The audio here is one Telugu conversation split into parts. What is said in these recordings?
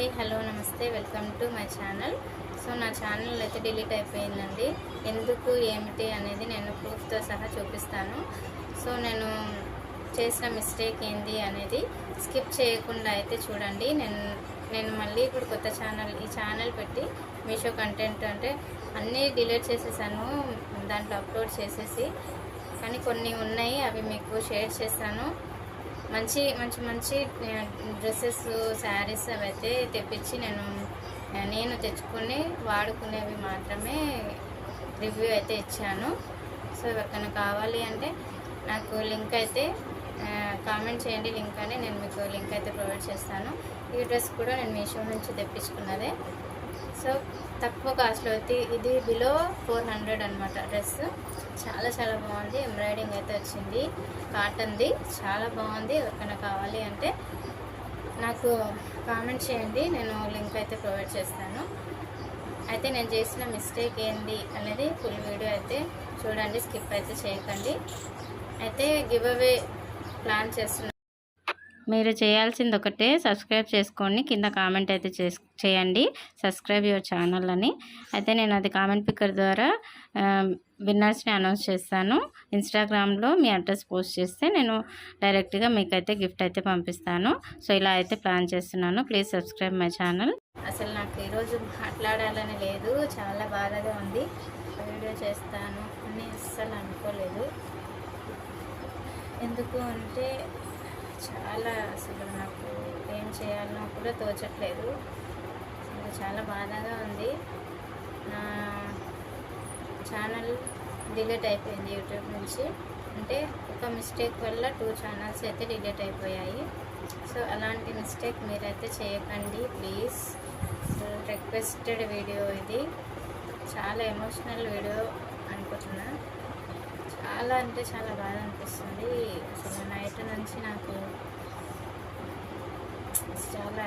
హాయ్ హలో నమస్తే welcome to my channel. So నా ఛానల్ అయితే డిలీట్ అయిపోయిందండి. ఎందుకు ఏమిటి అనేది నేను ప్రూఫ్తో సహా చూపిస్తాను. సో నేను చేసిన మిస్టేక్ ఏంది అనేది స్కిప్ చేయకుండా అయితే చూడండి. నేను నేను మళ్ళీ ఇప్పుడు కొత్త ఛానల్ ఈ ఛానల్ పెట్టి మీషో కంటెంట్ అంటే అన్నీ డిలీట్ చేసేసాను దాంట్లో అప్లోడ్ చేసేసి. కానీ కొన్ని ఉన్నాయి అవి మీకు షేర్ చేస్తాను. మంచి మంచి మంచి డ్రెస్సెస్ శారీస్ అవి అయితే తెప్పించి నేను నేను తెచ్చుకొని వాడుకునేవి మాత్రమే రివ్యూ అయితే ఇచ్చాను. సో ఎవరికైనా కావాలి అంటే నాకు లింక్ అయితే కామెంట్ చేయండి లింక్ అని నేను మీకు లింక్ అయితే ప్రొవైడ్ చేస్తాను. ఈ డ్రెస్ కూడా నేను మీషో నుంచి తెప్పించుకున్నదే. సో తక్కువ కాస్ట్లో అయితే ఇది బిలో ఫోర్ హండ్రెడ్ అనమాట డ్రెస్ చాలా చాలా బాగుంది. ఎంబ్రాయిడింగ్ అయితే వచ్చింది. కాటన్ది చాలా బాగుంది. ఎవరికైనా కావాలి అంటే నాకు కామెంట్ చేయండి. నేను లింక్ అయితే ప్రొవైడ్ చేస్తాను. అయితే నేను చేసిన మిస్టేక్ ఏంది అనేది ఫుల్ వీడియో అయితే చూడండి. స్కిప్ అయితే చేయకండి. అయితే గివ్ అవే ప్లాన్ చేస్తున్నాను మీరు చేయాల్సింది ఒకటే సబ్స్క్రైబ్ చేసుకోండి కింద కామెంట్ అయితే చేస్ చేయండి. సబ్స్క్రైబ్ యువర్ ఛానల్ అని. అయితే నేను అది కామెంట్ పిక్కర్ ద్వారా విన్నర్స్ని అనౌన్స్ చేస్తాను. ఇన్స్టాగ్రామ్లో మీ అడ్రస్ పోస్ట్ చేస్తే నేను డైరెక్ట్గా మీకైతే గిఫ్ట్ అయితే పంపిస్తాను. సో ఇలా అయితే ప్లాన్ చేస్తున్నాను. Please subscribe my channel. అసలు నాకు ఈరోజు మాట్లాడాలని లేదు. చాలా బాధగా ఉంది. వీడియో చేస్తాను అని అస్సలు అనుకోలేదు. ఎందుకు అంటే చాలా అసలు నాకు ఏం చేయాలనో కూడా తోచట్లేదు. చాలా బాధగా ఉంది. నా ఛానల్ డిలీట్ అయిపోయింది యూట్యూబ్ నుంచి. అంటే ఒక మిస్టేక్ వల్ల టూ ఛానల్స్ అయితే డిలీట్ అయిపోయాయి. సో అలాంటి మిస్టేక్ మీరైతే చేయకండి ప్లీజ్. రిక్వెస్టెడ్ వీడియో ఇది. చాలా ఎమోషనల్ వీడియో అనుకుంటున్నాను చాలా అంటే చాలా బాధ అనిపిస్తుంది అసలు నైట్ నుంచి నాకు చాలా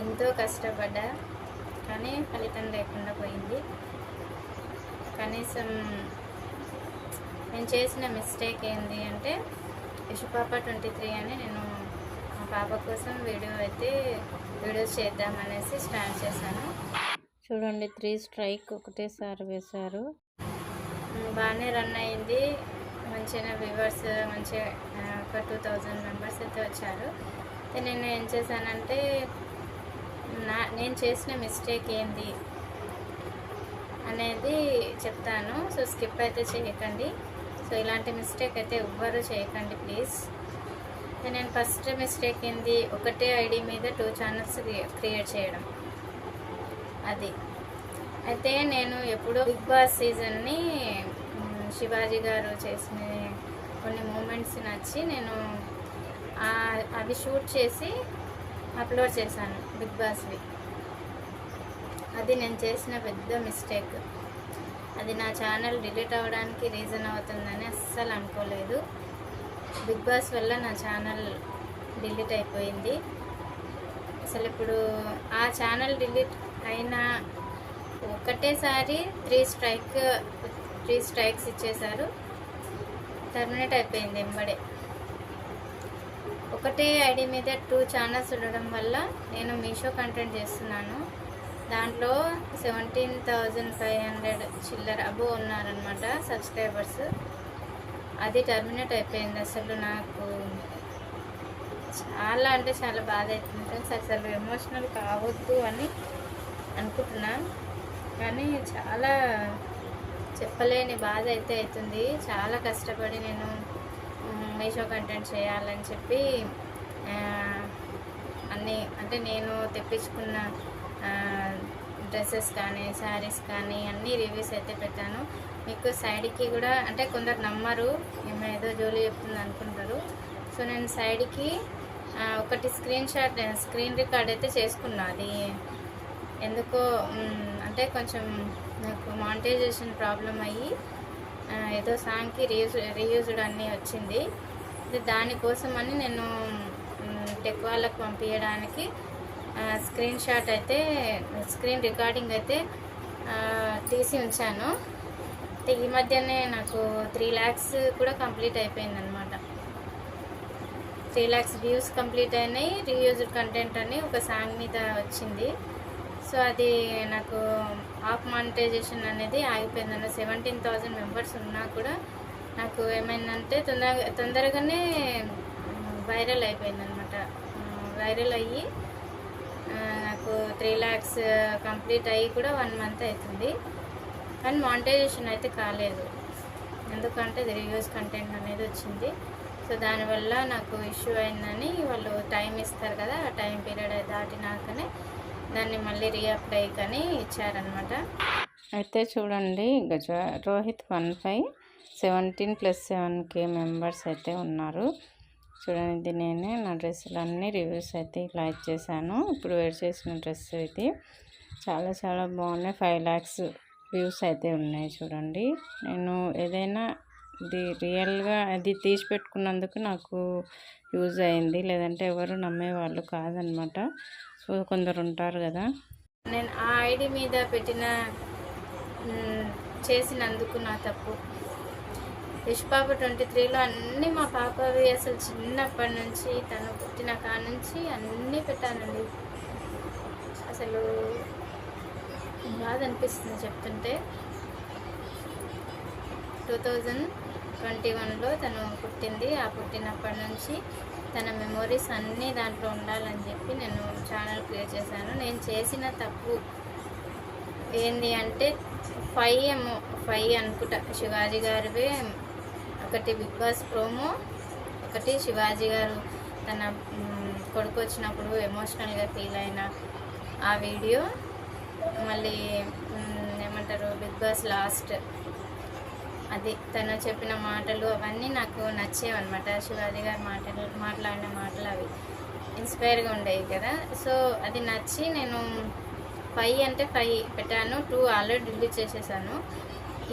ఎంతో కష్టపడ్డా. కానీ ఫలితం లేకుండా పోయింది. కనీసం నేను చేసిన మిస్టేక్ ఏంటి అంటే యశుపాప ట్వంటీ త్రీ అని నేను మా పాప కోసం వీడియో అయితే వీడియోస్ చేద్దామనేసి స్టార్ట్ చేశాను. చూడండి త్రీ స్ట్రైక్ ఒకటేసారి వేశారు. బాగానే రన్ అయింది. మంచిగా వ్యూవర్స్ మంచిగా ఒక టూ థౌజండ్ మెంబర్స్ అయితే వచ్చారు. నేను ఏం చేశానంటే నా నేను చేసిన మిస్టేక్ ఏంది అనేది చెప్తాను. సో స్కిప్ అయితే చేయకండి. సో ఇలాంటి మిస్టేక్ అయితే ఎవ్వరు చేయకండి ప్లీజ్ నేను ఫస్ట్ మిస్టేక్ ఏంది? ఒకటే ఐడి మీద టూ ఛానల్స్ క్రియేట్ చేయడం. అది. అయితే నేను ఎప్పుడూ బిగ్ బాస్ సీజన్ని శివాజీ గారు చేసిన కొన్ని మూమెంట్స్ నచ్చి నేను అవి షూట్ చేసి అప్లోడ్ చేశాను బిగ్ బాస్వి. అది నేను చేసిన పెద్ద మిస్టేక్. అది నా ఛానల్ డిలీట్ అవ్వడానికి రీజన్ అవుతుందని అస్సలు అనుకోలేదు. బిగ్ బాస్ వల్ల నా ఛానల్ డిలీట్ అయిపోయింది. అసలు ఇప్పుడు ఆ ఛానల్ డిలీట్ అయినా ఒకటేసారి త్రీ స్ట్రైక్ త్రీ స్ట్రైక్స్ ఇచ్చేశారు. టర్మినేట్ అయిపోయింది ఎంబడే. ఒకటే ఐడి మీద టూ ఛానల్స్ ఉండడం వల్ల నేను మీషో కంటెంట్ చేస్తున్నాను. దాంట్లో సెవెంటీన్ థౌజండ్ ఫైవ్ హండ్రెడ్ చిల్లర అబో ఉన్నారనమాట సబ్స్క్రైబర్స్. అది టర్మినేట్ అయిపోయింది అసలు నాకు. చాలా అంటే చాలా బాధ అవుతుంది. ఫ్రెండ్స్ అసలు ఎమోషనల్ కావద్దు అని అనుకుంటున్నాను. కానీ చాలా చెప్పలేని బాధ అయితే అవుతుంది. చాలా కష్టపడి నేను మీషో కంటెంట్ చేయాలని చెప్పి అన్నీ అంటే నేను తెప్పించుకున్న డ్రెస్సెస్ కానీ శారీస్ కానీ అన్ని రివ్యూస్ అయితే పెట్టాను. మీకు సైడ్కి కూడా అంటే కొందరు నమ్మరు ఏమో ఏదో జోలి చెప్తుంది అనుకుంటారు. సో నేను సైడ్కి ఒకటి స్క్రీన్ షాట్ స్క్రీన్ రికార్డ్ అయితే చేసుకున్నా. అది ఎందుకో అంటే కొంచెం నాకు మానిటైజేషన్ ప్రాబ్లం అయ్యి ఏదో సాంగ్కి రీయూజ్ రీయూజ్డ్ అన్నీ వచ్చింది. దానికోసమని దానికోసం అని నేను టెక్ వాళ్ళకి పంపించడానికి స్క్రీన్ షాట్ అయితే స్క్రీన్ రికార్డింగ్ అయితే తీసి ఉంచాను. ఈ మధ్యనే నాకు త్రీ ల్యాక్స్ కూడా కంప్లీట్ అయిపోయింది అనమాట త్రీ ల్యాక్స్ వ్యూస్ కంప్లీట్ అయినాయి రీయూజ్డ్ కంటెంట్ అని ఒక సాంగ్ మీద వచ్చింది. సో అది నాకు ఆఫ్ మానిటైజేషన్ అనేది ఆగిపోయిందన్న సెవెంటీన్ థౌజండ్ మెంబర్స్ ఉన్నా కూడా నాకు ఏమైందంటే తొందరగా తొందరగానే వైరల్ అయిపోయిందనమాట వైరల్ అయ్యి నాకు త్రీ ల్యాక్స్ కంప్లీట్ అయ్యి కూడా వన్ మంత్ అవుతుంది. కానీ మానిటైజేషన్ అయితే కాలేదు. ఎందుకంటే అది రివ్యూస్ కంటెంట్ అనేది వచ్చింది. సో దానివల్ల నాకు ఇష్యూ అయిందని వాళ్ళు టైం ఇస్తారు కదా ఆ టైం పీరియడ్ దాటినాకనే దాన్ని మళ్ళీ రీఅప్లై కానీ ఇచ్చారనమాట అయితే చూడండి Gaja Rohit one five seventeen plus seven K members అయితే ఉన్నారు. చూడండి ఇది నేనే నా డ్రెస్సులన్నీ రివ్యూస్ అయితే ఇలా ఇచ్చేసాను. ఇప్పుడు వేర్ చేసిన డ్రెస్ ఇది చాలా చాలా బాగున్నాయి. ఫైవ్ ల్యాక్స్ వ్యూస్ అయితే ఉన్నాయి చూడండి. నేను ఏదైనా ఇది రియల్గా అది తీసి పెట్టుకున్నందుకు నాకు యూజ్ అయింది. లేదంటే ఎవరు నమ్మేవాళ్ళు కాదనమాట సో కొందరు ఉంటారు కదా. నేను ఆ ఐడి మీద పెట్టిన చేసినందుకు నా తప్పు. యశ్పాప ట్వంటీ త్రీలో అన్నీ మా పాపవి అసలు చిన్నప్పటి నుంచి తను పుట్టిన కాడ నుంచి అన్నీ పెట్టానండి. అసలు బాధ అనిపిస్తుంది చెప్తుంటే. టూ థౌజండ్ ట్వంటీ వన్లో తను పుట్టింది. ఆ పుట్టినప్పటి నుంచి తన మెమొరీస్ అన్నీ దాంట్లో ఉండాలని చెప్పి నేను ఛానల్ క్రియేట్ చేశాను. నేను చేసిన తప్పు ఏంది అంటే ఫైవ్ ఏమో ఫైవ్ అనుకుంటా. శివాజీ గారివే ఒకటి బిగ్ బాస్ ప్రోమో ఒకటి శివాజీ గారు తన కొడుకు వచ్చినప్పుడు ఎమోషనల్గా ఫీల్ అయిన ఆ వీడియో. మళ్ళీ ఏమంటారు బిగ్ బాస్ లాస్ట్ అది తను చెప్పిన మాటలు అవన్నీ నాకు నచ్చేవి అనమాట శివాజీ గారి మాటలు మాట్లాడిన మాటలు అవి ఇన్స్పైర్గా ఉండేవి కదా. సో అది నచ్చి నేను ఫైవ్ అంటే ఫైవ్ పెట్టాను టూ ఆల్రెడీ డిలీట్ చేసేసాను.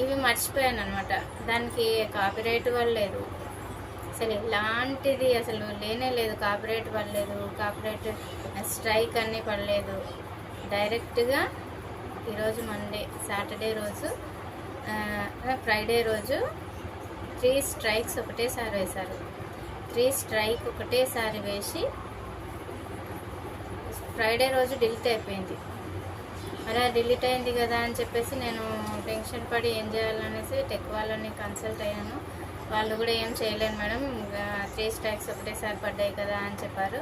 ఇవి మర్చిపోయాను అనమాట దానికి కాపీరైట్ పడలేదు అసలు ఎలాంటిది? అసలు లేనే లేదు. కాపీరైట్ పడలేదు కాపీరైట్ స్ట్రైక్ అన్నీ పడలేదు. డైరెక్ట్గా ఈరోజు మండే సాటర్డే రోజు ఫ్రైడే రోజు త్రీ స్ట్రైక్స్ ఒకటేసారి వేశారు. త్రీ స్ట్రైక్ ఒకటేసారి వేసి ఫ్రైడే రోజు డిలీట్ అయిపోయింది. అలా డిలీట్ అయింది కదా అని చెప్పేసి నేను టెన్షన్ పడి ఏం చేయాలనేసి టెక్ వాళ్ళని కన్సల్ట్ అయ్యాను. వాళ్ళు కూడా ఏం చేయలేను మేడం. త్రీ స్ట్రైక్స్ ఒకటేసారి పడ్డాయి కదా అని చెప్పారు.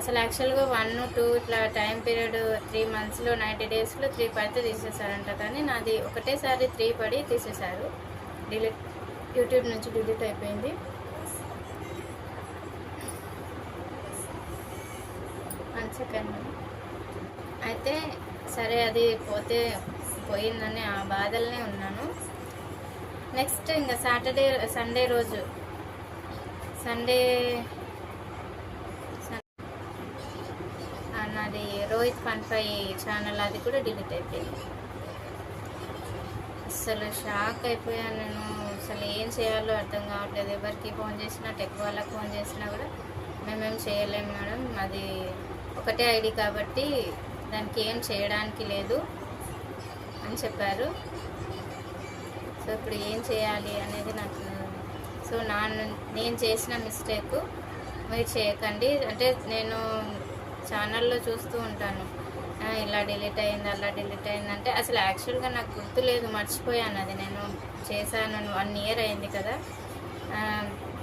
అసలు యాక్చువల్గా వన్ టూ ఇట్లా టైం పీరియడ్ త్రీ మంత్స్లో నైంటీ డేస్లో త్రీ పడితే తీసేసారంట కానీ నాది ఒకటేసారి త్రీ పడి తీసేశారు. డిలీట్ యూట్యూబ్ నుంచి డిలీట్ అయిపోయింది. One second. అయితే సరే అది పోతే పోయిందని ఆ బాధలనే ఉన్నాను. నెక్స్ట్ ఇంకా సాటర్డే సండే రోజు. సండే ఆ, నాది రోహిత్ ఫన్ ఫై ఛానల్ అది కూడా డిలీట్ అయిపోయింది. అసలు షాక్ అయిపోయాను నేను. అసలు ఏం చేయాలో అర్థం కావట్లేదు. ఎవరికి ఫోన్ చేసినా టెక్ వాళ్ళకి ఫోన్ చేసినా కూడా మేమేం చేయలేము మేడం. అది ఒకటే ఐడి కాబట్టి దానికి ఏం చేయడానికి లేదు అని చెప్పారు. సో ఇప్పుడు ఏం చేయాలి అనేది నాకు సో నా ను- నేను చేసిన మిస్టేక్ మీరు చేయకండి. అంటే నేను ఛానల్లో చూస్తూ ఉంటాను. ఇలా డిలీట్ అయింది అలా డిలీట్ అయింది అంటే అసలు యాక్చువల్గా నాకు గుర్తులేదు మర్చిపోయాను అది. నేను చేశాను వన్ ఇయర్ అయింది కదా.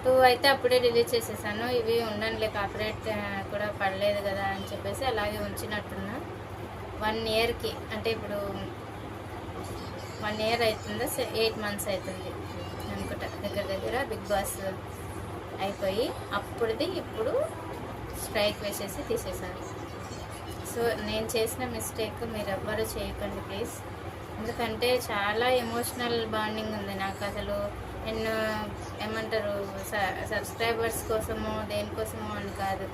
టూ అయితే అప్పుడే డిలీట్ చేసేసాను. ఇవి ఉండండిలే కాపరేట్ కూడా పడలేదు కదా అని చెప్పేసి అలాగే ఉంచినట్టున్నా. వన్ ఇయర్కి అంటే ఇప్పుడు వన్ ఇయర్ అవుతుందా ఎయిట్ మంత్స్ అవుతుంది అనుకుంటా. దగ్గర దగ్గర బిగ్ బాస్ అయిపోయి అప్పుడుది ఇప్పుడు స్ట్రైక్ వేసేసి తీసేశారు సో నేను చేసిన మిస్టేక్ మీరు ఎవ్వరు చేయకండి ప్లీజ్. ఎందుకంటే చాలా ఎమోషనల్ బాండింగ్ ఉంది నాకు అసలు. నేను ఏమంటారు సబ్స్క్రైబర్స్ కోసమో దేనికోసమో అని కాదు.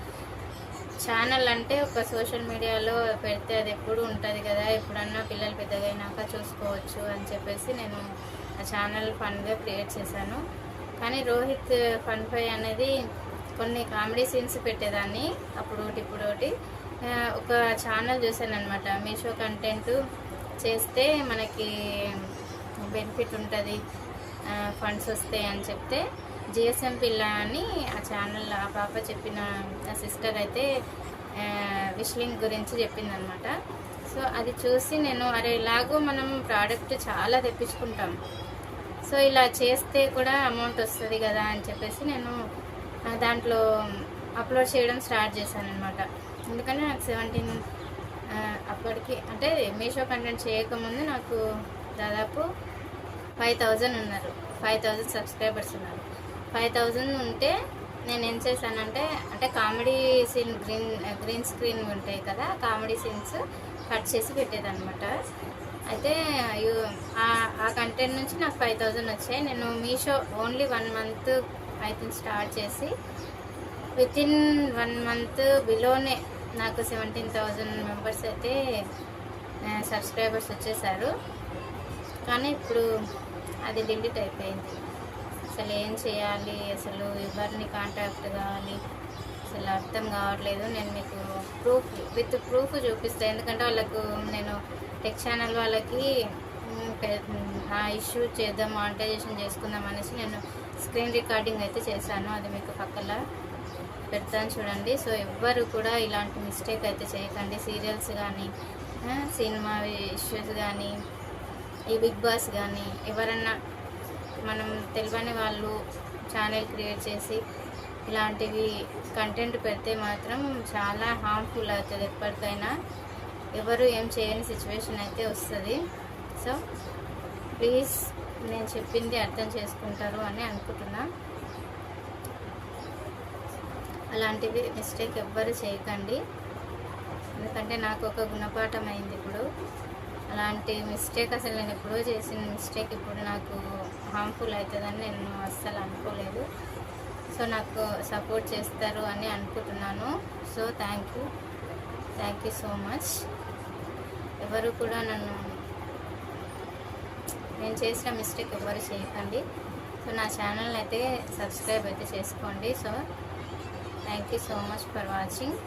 ఛానల్ అంటే ఒక సోషల్ మీడియాలో పెడితే అది ఎప్పుడు ఉంటుంది కదా. ఎప్పుడన్నా పిల్లలు పెద్దగా అయినాక చూసుకోవచ్చు అని చెప్పేసి నేను ఆ ఛానల్ ఫండ్గా క్రియేట్ చేశాను. కానీ రోహిత్ ఫన్ ఫై అనేది కొన్ని కామెడీ సీన్స్ పెట్టేదాన్ని అప్పుడు ఒకటి ఇప్పుడు ఒకటి ఒక ఛానల్ చూశాను అనమాట మీషో కంటెంట్ చేస్తే మనకి బెనిఫిట్ ఉంటుంది ఫండ్స్ వస్తాయి అని చెప్తే జిఎస్ఎం పిల్ల అని ఆ ఛానల్ ఆ పాప చెప్పిన ఆ సిస్టర్ అయితే విష్లింగ్ గురించి చెప్పిందనమాట సో అది చూసి నేను అరే ఇలాగో మనం ప్రోడక్ట్ చాలా తెప్పించుకుంటాం. సో ఇలా చేస్తే కూడా అమౌంట్ వస్తుంది కదా అని చెప్పేసి నేను దాంట్లో అప్లోడ్ చేయడం స్టార్ట్ చేశాను అనమాట ఎందుకంటే నాకు సెవెంటీన్ అప్పటికి అంటే మీషో కంటెంట్ చేయకముందు నాకు దాదాపు ఫైవ్ థౌజండ్ ఉన్నారు. ఫైవ్ థౌజండ్ సబ్స్క్రైబర్స్ ఉన్నారు. ఫైవ్ థౌజండ్ ఉంటే నేను ఏం చేశానంటే అంటే comedy scene green green screen ఉంటాయి కదా కామెడీ సీన్స్ కట్ చేసి పెట్టేదనమాట అయితే ఆ కంటెంట్ నుంచి నాకు ఫైవ్ థౌజండ్ వచ్చాయి. నేను మీషో ఓన్లీ వన్ మంత్ అయితే స్టార్ట్ చేసి విత్ ఇన్ వన్ మంత్ బిలోనే నాకు సెవెంటీన్ థౌజండ్ మెంబర్స్ అయితే సబ్స్క్రైబర్స్ వచ్చేసారు. కానీ ఇప్పుడు అది డిలీట్ అయిపోయింది. అసలు ఏం చేయాలి? అసలు ఎవరిని కాంటాక్ట్ కావాలి? అసలు అర్థం కావట్లేదు. నేను మీకు ప్రూఫ్ విత్ ప్రూఫ్ చూపిస్తాను ఎందుకంటే వాళ్ళకు నేను టెక్ ఛానల్ వాళ్ళకి మ్, ఆ ఇష్యూ చేద్దాం మానిటైజేషన్ చేసుకుందాం అనేసి నేను స్క్రీన్ రికార్డింగ్ అయితే చేశాను. అది మీకు పక్కల పెడతాను చూడండి. సో ఎవ్వరు కూడా ఇలాంటి మిస్టేక్ అయితే చేయకండి. సీరియల్స్ కానీ సినిమా ఇష్యూస్ కానీ ఈ బిగ్ బాస్ కానీ ఎవరన్నా మనం తెలియని వాళ్ళు ఛానల్ క్రియేట్ చేసి ఇలాంటివి కంటెంట్ పెడితే మాత్రం చాలా హార్మ్ఫుల్ అవుతుంది. ఎప్పటికైనా ఎవరు ఏం చేయని సిచ్యువేషన్ అయితే వస్తుంది. సో ప్లీజ్ నేను చెప్పింది అర్థం చేసుకుంటారు అని అనుకుంటున్నా. అలాంటివి మిస్టేక్ ఎవ్వరు చేయకండి. ఎందుకంటే నాకు ఒక గుణపాఠం అయింది ఇప్పుడు. అలాంటి మిస్టేక్ అసలు నేను ఎప్పుడో చేసిన మిస్టేక్ ఇప్పుడు నాకు హార్మ్ఫుల్ అవుతుందని నేను అస్సలు అనుకోలేదు. సో నాకు సపోర్ట్ చేస్తారు అని అనుకుంటున్నాను. So thank you. Thank you so much. ఎవరు కూడా నన్ను నేను చేసిన మిస్టేక్ ఎవరు చేయకండి. సో నా ఛానల్ని అయితే సబ్స్క్రైబ్ అయితే చేసుకోండి. So thank you so much for watching.